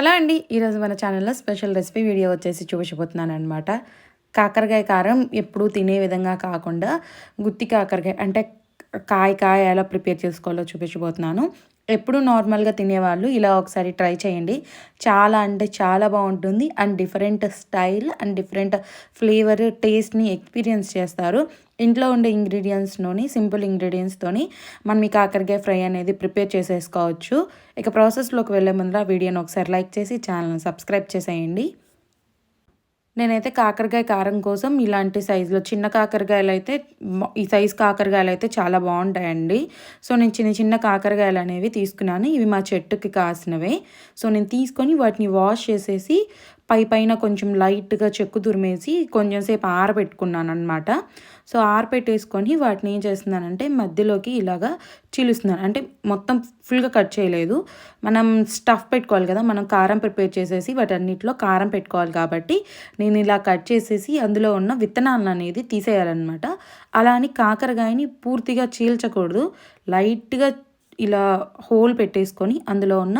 Hello అండి. ఈరోజు మన ఛానల్లో స్పెషల్ రెసిపీ వీడియో వచ్చేసి చూపించబోతున్నాను అనమాట కాకరకాయ కారం ఎప్పుడూ తినే విధంగా కాకుండా గుత్తి కాకరకాయ అంటే కాయ కాయ ఎలా ప్రిపేర్ చేసుకోవాలో చూపించబోతున్నాను. ఎప్పుడు నార్మల్గా తినేవాళ్ళు. ఇలా ఒకసారి ట్రై చేయండి. చాలా అంటే చాలా బాగుంటుంది. And different style and different flavour టేస్ట్ని ఎక్స్పీరియన్స్ చేస్తారు. ఇంట్లో ఉండే ఇంగ్రీడియంట్స్లోని సింపుల్ ఇంగ్రీడియంట్స్తోని మనం ఈ కాకరకాయ ఫ్రై అనేది ప్రిపేర్ చేసేసుకోవచ్చు. ఇక ప్రాసెస్లోకి వెళ్ళే ముందర వీడియోని ఒకసారి లైక్ చేసి ఛానల్ని సబ్స్క్రైబ్ చేసేయండి. నేనైతే కాకరకాయ కారం కోసం ఇలాంటి సైజులో చిన్న కాకరకాయలు అయితే ఈ సైజు కాకరకాయలు అయితే చాలా బాగుంటాయండి. సో నేను చిన్న చిన్న కాకరకాయలు అనేవి తీసుకున్నాను. ఇవి మా చెట్టుకి కాసినవే. సో నేను తీసుకొని వాటిని వాష్ చేసేసి పై పైన కొంచెం లైట్గా చెక్కు దురిమేసి కొంచెం సేపు ఆరబెట్టుకున్నాను అనమాట సో ఆరబెట్టేసుకొని వాటిని ఏం చేస్తున్నానంటే మధ్యలోకి ఇలాగా చీలుస్తున్నాను. అంటే మొత్తం ఫుల్గా కట్ చేయలేదు. మనం స్టఫ్ పెట్టుకోవాలి కదా మనం కారం ప్రిపేర్ చేసేసి వాటన్నిటిలో కారం పెట్టుకోవాలి కాబట్టి నేను ఇలా కట్ చేసేసి అందులో ఉన్న విత్తనాలను అనేది తీసేయాలన్నమాట. అలా అని కాకరకాయని పూర్తిగా చీల్చకూడదు. లైట్గా ఇలా హోల్ పెట్టేసుకొని అందులో ఉన్న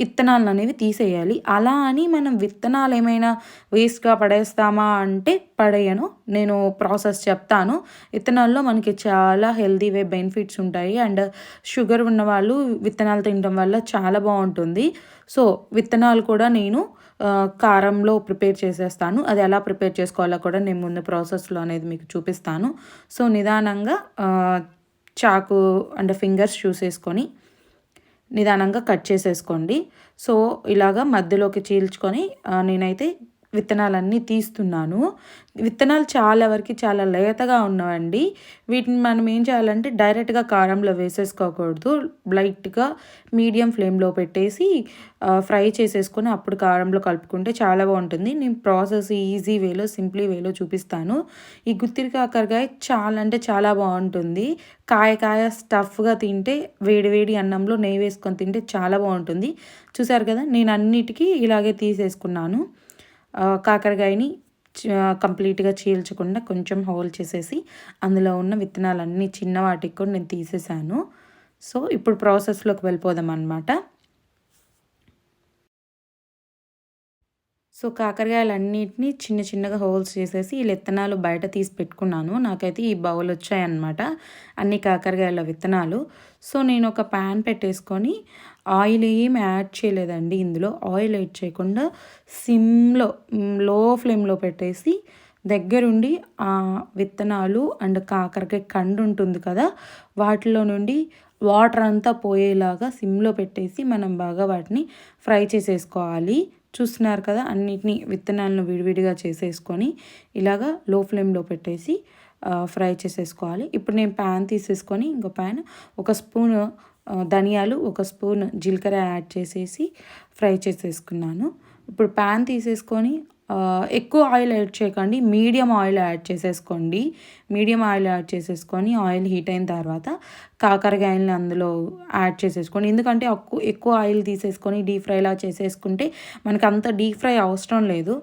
విత్తనాలు అనేవి తీసేయాలి. అలా అని మనం విత్తనాలు ఏమైనా వేస్ట్గా పడేస్తామా అంటే పడేయను. నేను ప్రాసెస్ చెప్తాను. విత్తనాల్లో మనకి చాలా హెల్తీ వే బెనిఫిట్స్ ఉంటాయి. అండ్ షుగర్ ఉన్న వాళ్ళు విత్తనాలు తినడం వల్ల చాలా బాగుంటుంది. సో విత్తనాలు కూడా నేను కారంలో ప్రిపేర్ చేసేస్తాను. అది ఎలా ప్రిపేర్ చేసుకోవాలో కూడా నేను ముందు ప్రాసెస్లో అనేది మీకు చూపిస్తాను. సో నిదానంగా చాకు అండ్ ఫింగర్స్ చూసేసుకొని నిదానంగా కట్ చేసేసుకోండి. సో ఇలాగా మధ్యలోకి చీల్చుకొని నేనైతే విత్తనాలన్నీ తీస్తున్నాను. విత్తనాలు చాలా వరకు చాలా లేతగా ఉన్నవండి. వీటిని మనం ఏం చేయాలంటే డైరెక్ట్గా కారంలో వేసేసుకోకూడదు. లైట్గా మీడియం ఫ్లేమ్లో పెట్టేసి ఫ్రై చేసేసుకొని అప్పుడు కారంలో కలుపుకుంటే చాలా బాగుంటుంది. నేను ప్రాసెస్ ఈజీ వేలో సింప్లీ వేలో చూపిస్తాను. ఈ గుత్తిరి కాకరకాయ చాలా అంటే చాలా బాగుంటుంది. కాయ కాయ స్టఫ్గా తింటే వేడి వేడి అన్నంలో నెయ్యి వేసుకొని తింటే చాలా బాగుంటుంది. చూసారు కదా నేను అన్నిటికీ ఇలాగే తీసేసుకున్నాను. కాకరకాయని కంప్లీట్గా చీల్చకుండా కొంచెం హోల్ చేసేసి అందులో ఉన్న విత్తనాలన్నీ చిన్న వాటికి కూడా నేను తీసేసాను. సో ఇప్పుడు ప్రాసెస్లోకి వెళ్ళిపోదాం అనమాట సో కాకరకాయలన్నిటిని చిన్న చిన్నగా హోల్స్ చేసేసి ఈ విత్తనాలు బయట తీసి పెట్టుకున్నాను. నాకైతే ఈ బౌల్ వచ్చాయన్నమాట. అన్ని కాకరకాయల విత్తనాలు. సో నేను ఒక ప్యాన్ పెట్టేసుకొని ఆయిల్ ఏం యాడ్ చేయలేదండి. ఇందులో ఆయిల్ యాడ్ చేయకుండా సిమ్లో లో ఫ్లేమ్లో పెట్టేసి దగ్గరుండి ఆ విత్తనాలు అండ్ కాకరకాయ కండు ఉంటుంది కదా వాటిలో నుండి వాటర్ అంతా పోయేలాగా సిమ్లో పెట్టేసి మనం బాగా వాటిని ఫ్రై చేసేసుకోవాలి. చూస్తున్నారు కదా అన్నిటినీ విత్తనాలను విడివిడిగా చేసేసుకొని ఇలాగా లో ఫ్లేమ్లో పెట్టేసి ఫ్రై చేసేసుకోవాలి. ఇప్పుడు నేను ప్యాన్ తీసేసుకొని ఇంకో ప్యాన్ ఒక స్పూన్ ధనియాలు ఒక స్పూన్ జీలకర్ర యాడ్ చేసేసి ఫ్రై చేసేసుకున్నాను. ఇప్పుడు ప్యాన్ తీసేసుకొని ఎక్కువ ఆయిల్ యాడ్ చేయకండి. మీడియం ఆయిల్ యాడ్ చేసేసుకోండి. మీడియం ఆయిల్ యాడ్ చేసేసుకొని ఆయిల్ హీట్ అయిన తర్వాత కాకరకాయలని అందులో యాడ్ చేసేసుకోండి. ఎందుకంటే ఎక్కువ ఆయిల్ తీసేసుకొని డీప్ ఫ్రైలా చేసేసుకుంటే మనకు అంత డీప్ ఫ్రై అవసరం లేదు.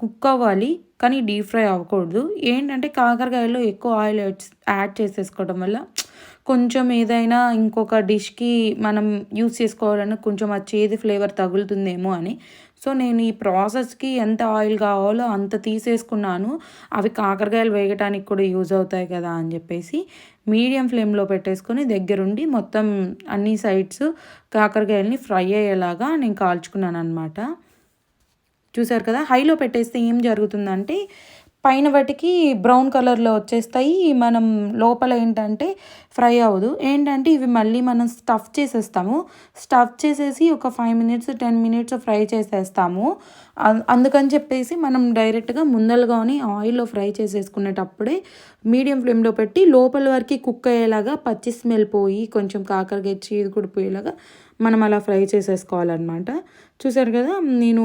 కుక్ అవ్వాలి కానీ డీప్ ఫ్రై అవ్వకూడదు. ఏంటంటే కాకరకాయలో ఎక్కువ ఆయిల్ యాడ్ చేసేసుకోవడం వల్ల కొంచెం ఏదైనా ఇంకొక డిష్కి మనం యూస్ చేసుకోవాలన్నా కొంచెం ఆ చేదు ఫ్లేవర్ తగులుతుందేమో అని సో నేను ఈ ప్రాసెస్కి ఎంత ఆయిల్ కావాలో అంత తీసేసుకున్నాను. అవి కాకరకాయలు వేయటానికి కూడా యూజ్ అవుతాయి కదా అని చెప్పేసి మీడియం ఫ్లేమ్లో పెట్టేసుకొని దగ్గరుండి మొత్తం అన్ని సైడ్స్ కాకరకాయలని ఫ్రై అయ్యేలాగా నేను కాల్చుకున్నాను అనమాట చూసారు కదా? హైలో పెట్టేస్తే ఏం జరుగుతుందంటే పైన వాటికి బ్రౌన్ కలర్లో వచ్చేస్తాయి. మనం లోపల ఏంటంటే ఫ్రై అవ్వదు. ఏంటంటే ఇవి మళ్ళీ మనం స్టఫ్ చేసేస్తాము. స్టఫ్ చేసేసి ఒక five minutes ten minutes fry చేసేస్తాము. అందుకని చెప్పేసి మనం డైరెక్ట్గా ముందలుగానే ఆయిల్లో ఫ్రై చేసేసుకునేటప్పుడే మీడియం ఫ్లేమ్లో పెట్టి లోపల వరకు కుక్ అయ్యేలాగా పచ్చి స్మెల్ పోయి కొంచెం కాకరకాయ చీదు కూడా పోయేలాగా మనం అలా ఫ్రై చేసేసుకోవాలన్నమాట. చూసారు కదా నేను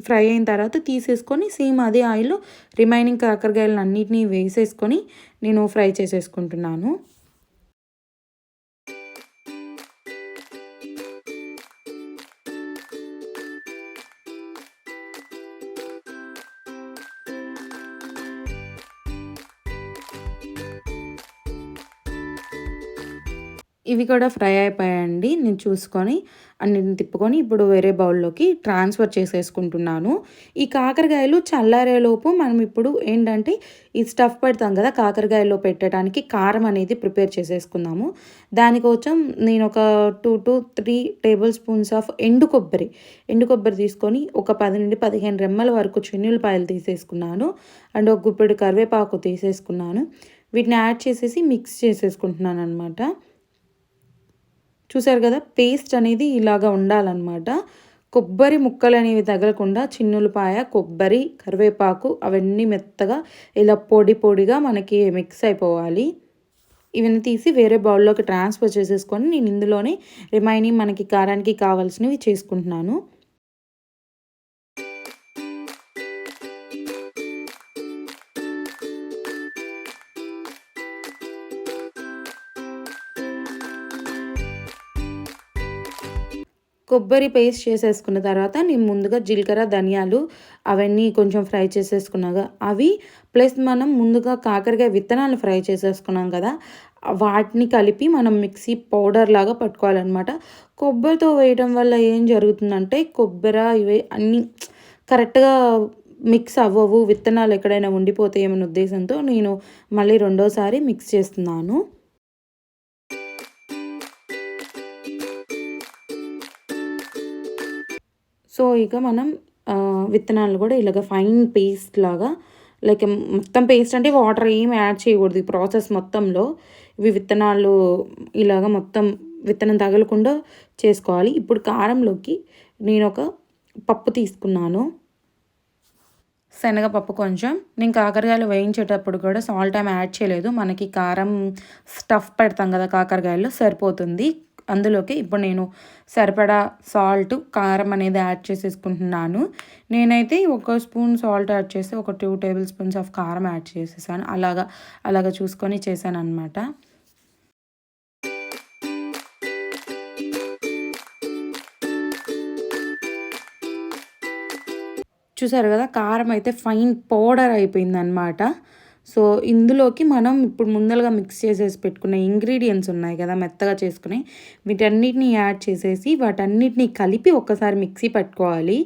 ఫ్రై అయిన తర్వాత తీసేసుకొని సేమ్ అదే ఆయిల్ రిమైనింగ్ కాకరకాయలను అన్నిటినీ వేసేసుకొని నేను ఫ్రై చేసేసుకుంటున్నాను. ఇవి కూడా ఫ్రై అయిపోయాయండి. నేను చూసుకొని అన్నిటిని తిప్పుకొని ఇప్పుడు వేరే బౌల్లోకి ట్రాన్స్ఫర్ చేసేసుకుంటున్నాను. ఈ కాకరకాయలు చల్లారేలోపు మనం ఇప్పుడు ఏంటంటే ఈ స్టఫ్ పెడతాం కదా కాకరకాయలో పెట్టడానికి కారం అనేది ప్రిపేర్ చేసేసుకుందాము. దానికోసం నేను ఒక two to three tablespoons of ఎండు కొబ్బరి ఎండు కొబ్బరి తీసుకొని ఒక పది నుండి పదిహేను రెమ్మల వరకు చెన్నులపాయలు తీసేసుకున్నాను. అండ్ ఒక గుప్పెడు కరివేపాకు తీసేసుకున్నాను. వీటిని యాడ్ చేసేసి మిక్స్ చేసేసుకుంటున్నాను అనమాట చూసారు కదా పేస్ట్ అనేది ఇలాగా ఉండాలన్నమాట. కొబ్బరి ముక్కలు అనేవి తగలకుండా చిన్నులపాయ కొబ్బరి కరివేపాకు అవన్నీ మెత్తగా ఇలా పొడి పొడిగా మనకి మిక్స్ అయిపోవాలి. ఇవన్నీ తీసి వేరే బౌల్లోకి ట్రాన్స్ఫర్ చేసేసుకొని నేను ఇందులోనే రిమైనింగ్ మనకి కారానికి కావాల్సినవి చేసుకుంటున్నాను. కొబ్బరి పేస్ట్ చేసేసుకున్న తర్వాత నేను ముందుగా జీలకర్ర ధనియాలు అవన్నీ కొంచెం ఫ్రై చేసేసుకున్నాగా అవి ప్లస్ మనం ముందుగా కాకరకాయ విత్తనాలు ఫ్రై చేసేసుకున్నాం కదా వాటిని కలిపి మనం మిక్సీ పౌడర్ లాగా పట్టుకోవాలన్నమాట. కొబ్బరితో వేయడం వల్ల ఏం జరుగుతుందంటే కొబ్బరి ఇవి అన్నీ కరెక్ట్గా మిక్స్ అవ్వవు విత్తనాలు ఎక్కడైనా ఉండిపోతాయేమన్న ఉద్దేశంతో నేను మళ్ళీ రెండోసారి మిక్స్ చేస్తున్నాను. సో ఇక మనం విత్తనాలు కూడా ఇలాగ ఫైన్ పేస్ట్ లాగా లైక్ మొత్తం పేస్ట్ అంటే వాటర్ ఏం యాడ్ చేయకూడదు. ఈ ప్రాసెస్ మొత్తంలో ఇవి విత్తనాలు ఇలాగ మొత్తం విత్తనం తగలకుండా చేసుకోవాలి. ఇప్పుడు కారంలోకి నేను ఒక పప్పు తీసుకున్నాను. శనగపప్పు కొంచెం. నేను కాకరకాయలు వేయించేటప్పుడు కూడా సాల్ట్ ఏం యాడ్ చేయలేదు. మనకి కారం స్టఫ్ పెడతాం కదా కాకరకాయలు సరిపోతుంది. అందులోకి ఇప్పుడు నేను సరిపడా సాల్ట్ కారం అనేది యాడ్ చేసేసుకుంటున్నాను. నేనైతే ఒక స్పూన్ సాల్ట్ యాడ్ చేసి ఒక టూ టేబుల్ స్పూన్స్ ఆఫ్ కారం యాడ్ చేసేసాను. అలాగా అలాగా చూసుకొని చేశాను అనమాట చూసారు కదా కారం అయితే ఫైన్ పౌడర్ అయిపోయిందనమాట సో ఇందులోకి మనం ఇప్పుడు ముందలుగా మిక్స్ చేసేసి పెట్టుకున్న ఇంగ్రీడియంట్స్ ఉన్నాయి కదా మెత్తగా చేసుకుని వీటన్నిటిని యాడ్ చేసేసి వాటన్నిటిని కలిపి ఒక్కసారి మిక్సీ పట్టుకోవాలి.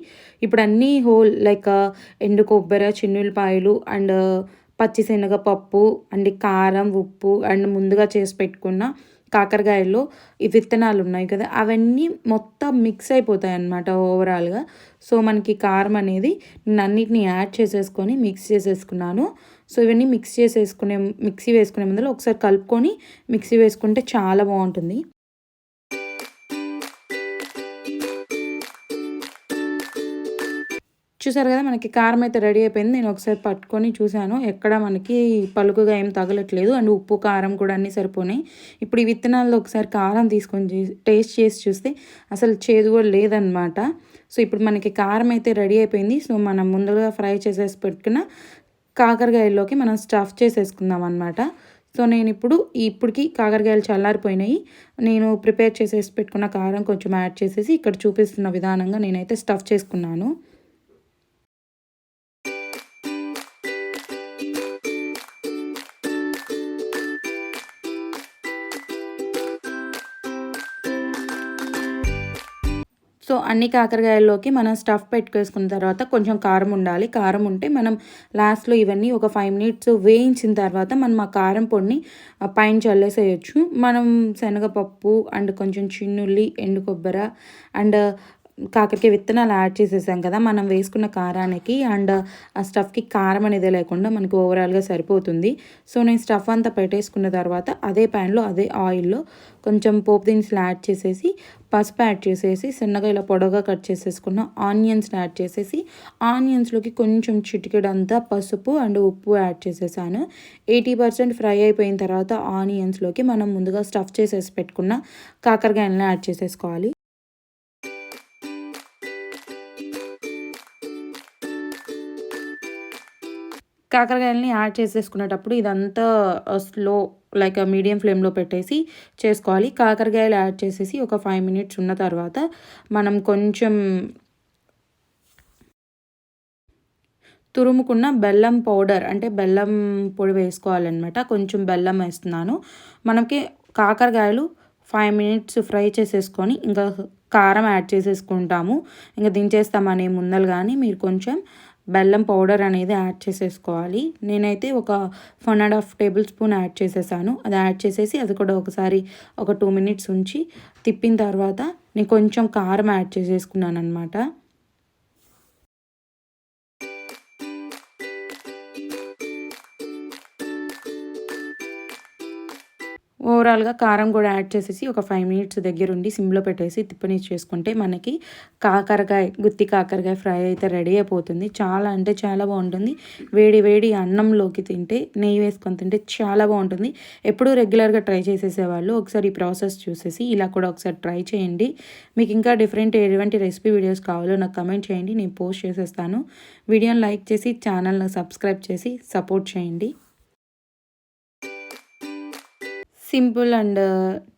ఇప్పుడు అన్నీ హోల్ లైక్ ఎండు కొబ్బరి చిన్నులపాయలు అండ్ uh, పచ్చిశనగపప్పు అండ్ కారం ఉప్పు అండ్ ముందుగా చేసి పెట్టుకున్న కాకరకాయల్లో ఈ విత్తనాలు ఉన్నాయి కదా అవన్నీ మొత్తం మిక్స్ అయిపోతాయి అన్నమాట ఓవరాల్గా సో మనకి కారం అనేది నేను అన్నిటిని యాడ్ చేసేసుకొని మిక్స్ చేసేసుకున్నాను. సో ఇవన్నీ మిక్స్ చేసేసుకునే మిక్సీ వేసుకునే ముందర ఒకసారి కలుపుకొని మిక్సీ వేసుకుంటే చాలా బాగుంటుంది. చూసారు కదా మనకి కారం అయితే రెడీ అయిపోయింది. నేను ఒకసారి పట్టుకొని చూశాను. ఎక్కడ మనకి పలుకుగా ఏం తగలట్లేదు. అండ్ ఉప్పు కారం కూడా అన్నీ సరిపోయినాయి. ఇప్పుడు ఈ విత్తనాల్లో ఒకసారి కారం తీసుకొని టేస్ట్ చేసి చూస్తే అసలు చేదు కూడా లేదనమాట సో ఇప్పుడు మనకి కారం అయితే రెడీ అయిపోయింది. సో మనం ముందుగా ఫ్రై చేసేసి పెట్టుకున్న కాకరకాయల్లోకి మనం స్టఫ్ చేసేసుకుందాం అనమాట సో నేను ఇప్పుడు ఇప్పటికి కాకరకాయలు చల్లారిపోయినాయి. నేను ప్రిపేర్ చేసేసి పెట్టుకున్న కారం కొంచెం యాడ్ చేసేసి ఇక్కడ చూపిస్తున్న విధానంగా నేనైతే స్టఫ్ చేసుకున్నాను. సో అన్ని కాకరకాయల్లోకి మనం స్టఫ్ పెట్టుకేసుకున్న తర్వాత కొంచెం కారం ఉండాలి. కారం ఉంటే మనం లాస్ట్లో ఇవన్నీ ఒక ఫైవ్ మినిట్స్ వేయించిన తర్వాత మనం ఆ కారం పొడిని పైన చల్లేసేయచ్చు. మనం శనగపప్పు అండ్ కొంచెం చిన్నుల్లి ఎండు కొబ్బరి అండ్ కాకరకాయ విత్తనాలు యాడ్ చేసేసాం కదా మనం వేసుకున్న కారానికి అండ్ ఆ స్టఫ్కి కారం అనేది లేకుండా మనకు ఓవరాల్గా సరిపోతుంది. సో నేను స్టఫ్ అంతా పెట్టేసుకున్న తర్వాత అదే ప్యాన్లో అదే ఆయిల్లో కొంచెం పోపు దినుసులు యాడ్ చేసేసి పసుపు యాడ్ చేసేసి చిన్నగా ఇలా పొడవుగా కట్ చేసేసుకున్న ఆనియన్స్ని యాడ్ చేసేసి ఆనియన్స్లోకి కొంచెం చిటికెడంతా పసుపు అండ్ ఉప్పు యాడ్ చేసేసాను. ఎయిటీ పర్సెంట్ ఫ్రై అయిపోయిన తర్వాత ఆనియన్స్లోకి మనం ముందుగా స్టఫ్ చేసేసి పెట్టుకున్న కాకరకాయలను యాడ్ చేసేసుకోవాలి. కాకరకాయలని యాడ్ చేసేసుకునేటప్పుడు ఇదంతా స్లో లైక్ మీడియం ఫ్లేమ్లో పెట్టేసి చేసుకోవాలి. కాకరకాయలు యాడ్ చేసేసి ఒక ఫైవ్ మినిట్స్ ఉన్న తర్వాత మనం కొంచెం తురుముకున్న బెల్లం పౌడర్ అంటే బెల్లం పొడి వేసుకోవాలన్నమాట. కొంచెం బెల్లం వేస్తున్నాను. మనకి కాకరకాయలు ఫైవ్ మినిట్స్ ఫ్రై చేసేసుకొని ఇంకా కారం యాడ్ చేసేసుకుంటాము. ఇంకా దించేస్తామనే ముందలు కానీ మీరు కొంచెం బెల్లం పౌడర్ అనేది యాడ్ చేసేసుకోవాలి. నేనైతే ఒక one and half tablespoon add చేసేసాను. అది యాడ్ చేసేసి అది కూడా ఒకసారి ఒక టూ మినిట్స్ ఉంచి తిప్పిన తర్వాత నేను కొంచెం కారం యాడ్ చేసేసుకున్నాను అనమాట ఓవరాల్గా కారం కూడా యాడ్ చేసేసి ఒక ఫైవ్ మినిట్స్ దగ్గరుండి సిమ్లో పెట్టేసి తిప్పని చేసుకుంటే మనకి కాకరకాయ గుత్తి కాకరకాయ ఫ్రై అయితే రెడీ అయిపోతుంది. చాలా అంటే చాలా బాగుంటుంది. వేడి వేడి అన్నంలోకి తింటే నెయ్యి వేసుకొని తింటే చాలా బాగుంటుంది. ఎప్పుడూ రెగ్యులర్గా ట్రై చేసేసేవాళ్ళు. ఒకసారి ఈ ప్రాసెస్ చూసేసి ఇలా కూడా ఒకసారి ట్రై చేయండి. మీకు ఇంకా డిఫరెంట్ ఎటువంటి రెసిపీ వీడియోస్ కావాలో నాకు కమెంట్ చేయండి. నేను పోస్ట్ చేసేస్తాను. వీడియోని లైక్ చేసి ఛానల్ని సబ్స్క్రైబ్ చేసి సపోర్ట్ చేయండి. సింపుల్ అండ్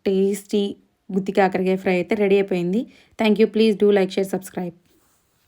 టేస్టీ గుత్తి కాకరకాయ ఫ్రై అయితే రెడీ అయిపోయింది. Thank you please do like share subscribe